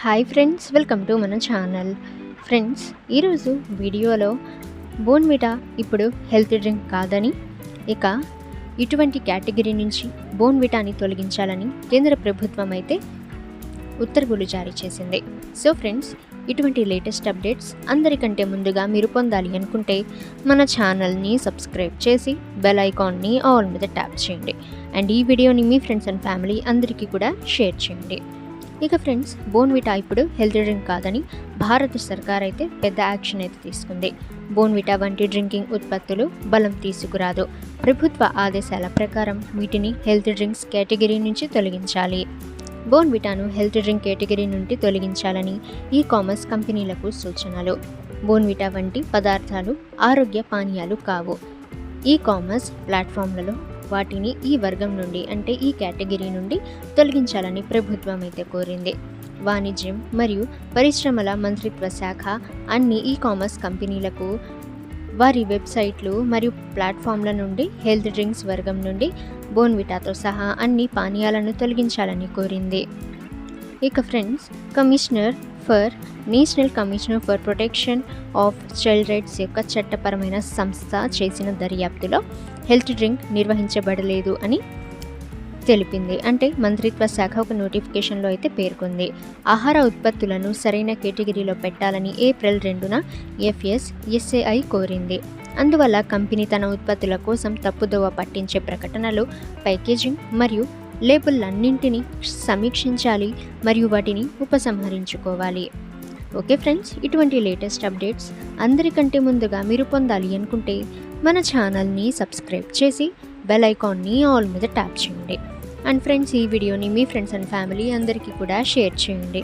Hi friends welcome to మన channel friends ఈరోజు వీడియోలో బోన్విటా ఇప్పుడు హెల్త్ డ్రింక్ కాదని ఇక ఇటువంటి కేటగిరీ నుంచి బోన్విటాని తొలగించాలని కేంద్ర ప్రభుత్వం అయితే ఉత్తర్వులు జారీ చేసింది. సో ఫ్రెండ్స్ ఇటువంటి లేటెస్ట్ అప్డేట్స్ అందరికంటే ముందుగా మీరు పొందాలి అనుకుంటే మన ఛానల్ని సబ్స్క్రైబ్ చేసి బెల్ ఐకాన్ని ఆల్ మీద ట్యాప్ చేయండి. అండ్ ఈ వీడియోని మీ ఫ్రెండ్స్ అండ్ ఫ్యామిలీ అందరికీ కూడా షేర్ చేయండి. ఇక ఫ్రెండ్స్ బోన్విటా ఇప్పుడు హెల్త్ డ్రింక్ కాదని భారత సర్కార్ అయితే పెద్ద యాక్షన్ అయితే తీసుకుంది. బోన్విటా వంటి డ్రింకింగ్ ఉత్పత్తులు బలం తీసుకురాదు. ప్రభుత్వ ఆదేశాల ప్రకారం వీటిని హెల్త్ డ్రింక్స్ కేటగిరీ నుంచి తొలగించాలి. బోన్విటాను హెల్త్ డ్రింక్ కేటగిరీ నుండి తొలగించాలని ఈ కామర్స్ కంపెనీలకు సూచనలు. బోన్విటా వంటి పదార్థాలు ఆరోగ్య పానీయాలు కావు. ఈ కామర్స్ ప్లాట్ఫామ్లలో వాటిని ఈ వర్గం నుండి అంటే ఈ కేటగిరీ నుండి తొలగించాలని ప్రభుత్వం అయితే కోరింది. వాణిజ్యం మరియు పరిశ్రమల మంత్రిత్వ శాఖ అన్ని ఈ కామర్స్ కంపెనీలకు వారి వెబ్సైట్లు మరియు ప్లాట్ఫామ్ల నుండి హెల్త్ డ్రింక్స్ వర్గం నుండి బోన్విటాతో సహా అన్ని పానీయాలను తొలగించాలని కోరింది. ఇక friends commissioner for national commissioner for protection of child rights యొక్క చట్టపరమైన సంస్థ చేసిన దర్యాప్తులో హెల్త్ డ్రింక్ నిర్వహించబడలేదు అని తెలిపింది. అంటే మంత్రిత్వ శాఖ ఒక నోటిఫికేషన్లో అయితే పేర్కొంది. ఆహార ఉత్పత్తులను సరైన కేటగిరీలో పెట్టాలని ఏప్రిల్ రెండున ఎఫ్ఎస్ ఎస్ఏఐ కోరింది. అందువల్ల కంపెనీ తన ఉత్పత్తుల కోసం తప్పుదోవ పట్టించే ప్రకటనలు ప్యాకేజింగ్ మరియు లేబుల్లన్నింటినీ సమీక్షించాలి మరియు వాటిని ఉపసంహరించుకోవాలి. ఓకే ఫ్రెండ్స్ ఇటువంటి లేటెస్ట్ అప్డేట్స్ అందరికంటే ముందుగా మీరు పొందాలి అనుకుంటే మన ఛానల్ని సబ్స్క్రైబ్ చేసి బెల్ ఐకాన్ని ఆల్ మీద ట్యాప్ చేయండి. అండ్ ఫ్రెండ్స్ ఈ వీడియోని మీ ఫ్రెండ్స్ అండ్ ఫ్యామిలీ అందరికీ కూడా షేర్ చేయండి.